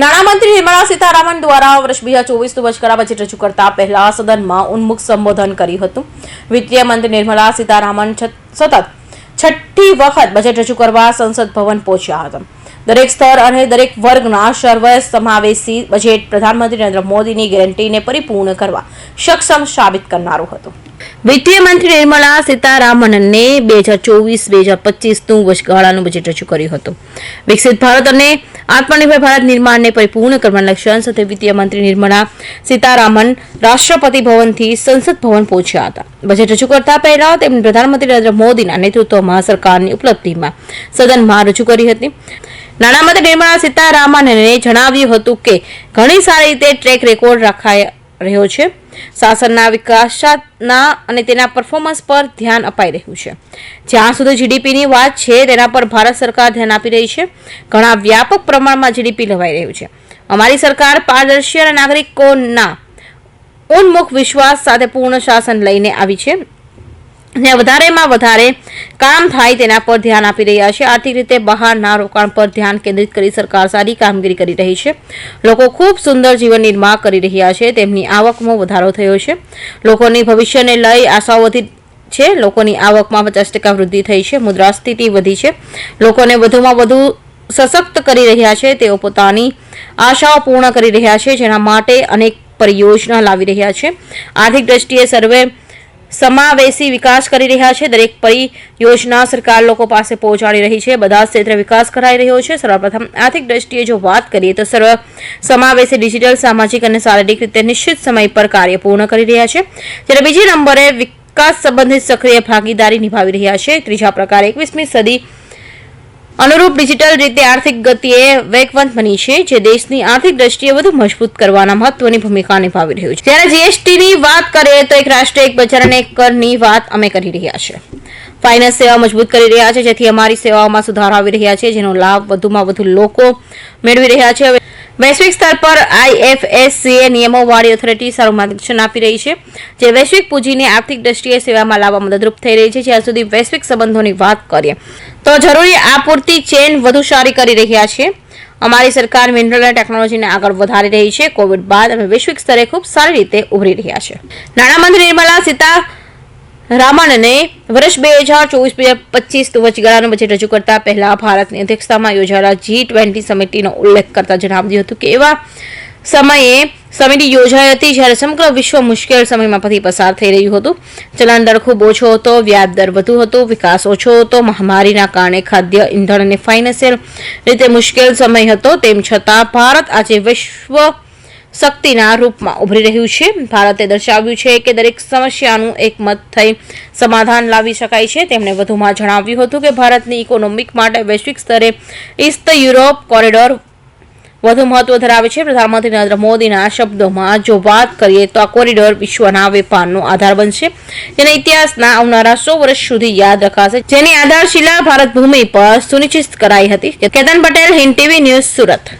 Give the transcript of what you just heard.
નાણામંત્રી નિર્મલા સીતારામન દ્વારા વર્ષ બે હજાર વચગાળા બજેટ રજૂ કરતા પહેલા સદનમાં ઉન્મુખ સંબોધન કર્યું હતું. વિત્તીય મંત્રી નિર્મલા સીતારામન સતત છઠ્ઠી વખત બજેટ રજૂ કરવા સંસદ ભવન પહોંચ્યા હતા. દરેક સ્તર અને દરેક વર્ગના સર્વ સમાવેશી બજેટ પ્રધાનમંત્રી નરેન્દ્ર મોદીની ગેરંટીને પરિપૂર્ણ કરવા સક્ષમ સાબિત કરનારું હતું. વિત્તીય મંત્રી નિર્મલા સીતારામનને બે હજાર ચોવીસ, બે હજાર પચીસનું વર્ષગાળાનું બજેટ રજૂ કર્યું હતું. વિકસિત ભારત અને આત્મનિર્ભર ભારત નિર્માણને પરિપૂર્ણ કરવાના લક્ષ્યાંક સાથે વિત્તીય મંત્રી નિર્મલા સીતારામન રાષ્ટ્રપતિ ભવનથી સંસદ ભવન પહોંચ્યા હતા. બજેટ રજૂ કરતા પહેલા તેમણે પ્રધાનમંત્રી નરેન્દ્ર મોદીના નેતૃત્વમાં સરકારની ઉપલબ્ધિમાં સદનમાં રજૂ કરી હતી. નાણામંત્રી નિર્મલા સીતારામનને જણાવ્યું હતું કે, ઘણી સારી રીતે ટ્રેક રેકોર્ડ રખાઈ રહ્યો છે. શાસનના વિકાસના અને તેના પરફોર્મન્સ પર ધ્યાન અપાઈ રહ્યું છે. જ્યાં સુધી જીડીપીની વાત છે, તેના પર ભારત સરકાર ધ્યાન આપી રહી છે. ઘણા વ્યાપક પ્રમાણમાં જીડીપી લેવાઈ રહ્યું છે. અમારી સરકાર પારદર્શી અને નાગરિકોના ઉન્મુખ વિશ્વાસ સાથે પૂર્ણ શાસન લઈને આવી છે. ને વધારેમાં વધારે કામ થાય તેના પર ધ્યાન આપી રહ્યા છે. આર્થિક રીતે બહારના રોકાણ પર ધ્યાન કેન્દ્રિત કરી સરકાર સારી કામગીરી કરી રહી છે. લોકો ખૂબ સુંદર જીવન નિર્માણ કરી રહ્યા છે. તેમની આવકમાં વધારો થયો છે. લોકોની ભવિષ્યને લઈ આશાઓ વધી છે. લોકોની આવકમાં પચાસ ટકા વૃદ્ધિ થઈ છે. મુદ્રાસ્થિતિ વધી છે. લોકોને વધુમાં વધુ સશક્ત કરી રહ્યા છે. તેઓ પોતાની આશાઓ પૂર્ણ કરી રહ્યા છે, જેના માટે અનેક પરિયોજના લાવી રહ્યા છે. આર્થિક દ્રષ્ટિએ સર્વે સમાવેશી વિકાસ કરી રહ્યા છે. દરેક પરિયોજના સરકાર લોકો પાસે પહોંચાડી રહી છે. બધા ક્ષેત્રે વિકાસ કરાઈ રહ્યો છે. સર્વપ્રથમ આર્થિક દ્રષ્ટિએ જો વાત કરીએ તો સર્વ સમાવેશી ડિજિટલ, સામાજિક અને શારીરિક રીતે નિશ્ચિત સમય પર કાર્ય પૂર્ણ કરી રહ્યા છે. જ્યારે બીજી નંબરે વિકાસ સંબંધિત સક્રિય ભાગીદારી નિભાવી રહ્યા છે. ત્રીજા પ્રકાર એકવીસમી સદી અનુરૂપ ડિજિટલ રીતે આર્થિક ગતિએ વેગવંત બની છે, જે દેશની આર્થિક દ્રષ્ટિએ વધુ મજબૂત કરવાના મહત્વની ભૂમિકા નિભાવી રહ્યું છે. ત્યારે જીએસટીની વાત કરીએ તો એક રાષ્ટ્ર, એક બજાર અને એક કરની વાત અમે કરી રહ્યા છે ફાઇનાન્સ સેવા મજબૂત કરી રહ્યા છે, જેથી અમારી સેવાઓમાં સુધારો આવી રહ્યા છે, જેનો લાભ વધુમાં વધુ લોકો મેળવી રહ્યા છે. હવે વૈશ્વિક સ્તર પર આઈએફએસસીએ નિયમોવાળી ઓથોરિટી સારું માર્ગદર્શન આપી રહી છે, જે વૈશ્વિક પૂંજીને આર્થિક દ્રષ્ટિએ સેવામાં લાવવા મદદરૂપ થઈ રહી છે. જ્યાં સુધી વૈશ્વિક સંબંધોની વાત કરીએ, તો જરૂરી આપૂર્તિ ચેન વધુ સારી કરી રહ્યા છે. અમારી સરકાર મિનરલ અને ટેકનોલોજીને આગળ વધારી રહી છે. કોવિડ બાદ અમે વૈશ્વિક સ્તરે ખૂબ સારી રીતે ઉભરી રહ્યા છે. નાણામંત્રી નિર્મલા સીતા રામનને વર્ષ બે હજાર ચોવીસ બે હજાર પચીસ વચગાળાનું બજેટ રજૂ કરતા પહેલા ભારતની અધ્યક્ષતામાં યોજાયેલા જી ટ્વેન્ટી સમિટીનો ઉલ્લેખ કરતા જણાવ્યું હતું કે એવા સમયે સમિતિ યોજાઈ હતી જ્યારે સમગ્ર વિશ્વ મુશ્કેલ સમયમાં પછી પસાર થઈ રહ્યું હતું. ચલણ દર ખૂબ ઓછો હતો, વ્યાજ દર વધુ હતો, વિકાસ ઓછો હતો, મહામારીના કારણે ખાદ્ય ઇંધણ અને ફાઇનાન્શિયલ રીતે મુશ્કેલ સમય હતો. તેમ છતાં ભારત આજે વિશ્વ શક્તિના રૂપમાં ઉભરી રહ્યું છે. ભારતે દર્શાવ્યું છે કે દરેક સમસ્યાનું એકમત થઈ સમાધાન લાવી શકાય છે. તેમણે વધુમાં જણાવ્યું હતું કે ભારતની ઇકોનોમિક માટે વૈશ્વિક સ્તરે ઇસ્ત યુરોપ કોરિડોર વધુ મહત્વ ધરાવે છે. પ્રધાનમંત્રી નરેન્દ્ર મોદીના શબ્દોમાં, જો વાત કરીએ તો આ કોરિડોર વિશ્વના વેપારનો આધાર બનશે, જેના ઇતિહાસના આવનારા સો વર્ષ સુધી યાદ રખાશે, જેની આધારશિલા ભારત ભૂમિ પર સુનિશ્ચિત કરાઈ હતી. Ketan Patel, Hind TV news Surat.